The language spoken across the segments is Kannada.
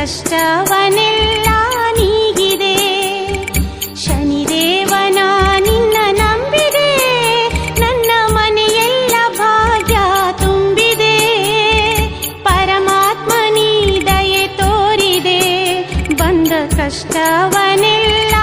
ಕಷ್ಟವನೆಲ್ಲ ನೀಗಿದೆ. ಶನಿದೇವನ ನಿನ್ನ ನಂಬಿದೆ. ನನ್ನ ಮನೆಯೆಲ್ಲ ಭಾಗ್ಯ ತುಂಬಿದೆ. ಪರಮಾತ್ಮ ನೀ ದಯೆ ತೋರಿದೆ. ಬಂದ ಕಷ್ಟವನೆಲ್ಲ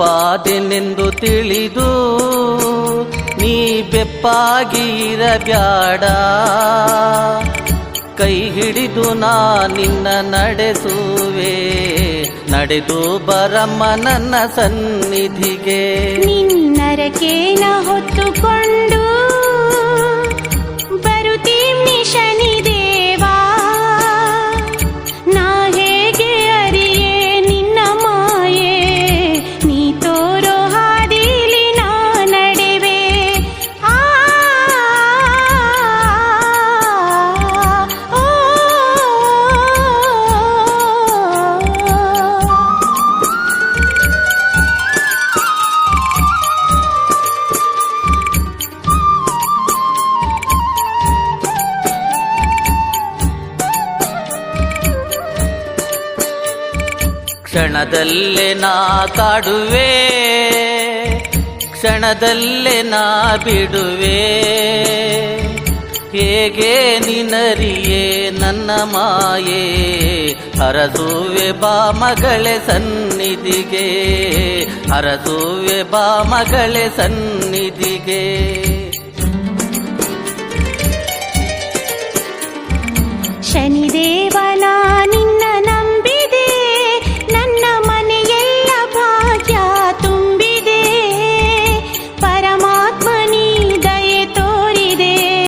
ಮುಪ್ಪಾದೆನೆಂದು ತಿಳಿದು ನೀ ಬೆಪ್ಪಾಗಿರಬ್ಯಾಡ ಕೈ ಹಿಡಿದು ನಾ ನಿನ್ನ ನಡೆಸುವೆ, ನಡೆದು ಬರಮ್ಮ ನನ್ನ ಸನ್ನಿಧಿಗೆ. ನಿನ್ನರಕೇನ ಹೊತ್ತುಕೊಂಡು ಕ್ಷಣದಲ್ಲೇ ನಾ ಕಾಡುವೆ ಕ್ಷಣದಲ್ಲೇ ನಾ ಬಿಡುವೆ. ಹೇಗೆ ನಿನರಿಯೇ ನನ್ನ ಮಾಯೆ, ಹರಸುವೆ ಬಾ ಮಗಳೇ ಸನ್ನಿಧಿಗೆ, ಹರಸುವೆ ಬಾ ಮಗಳೇ ಸನ್ನಿಧಿಗೆ. ಶನಿದೇವನ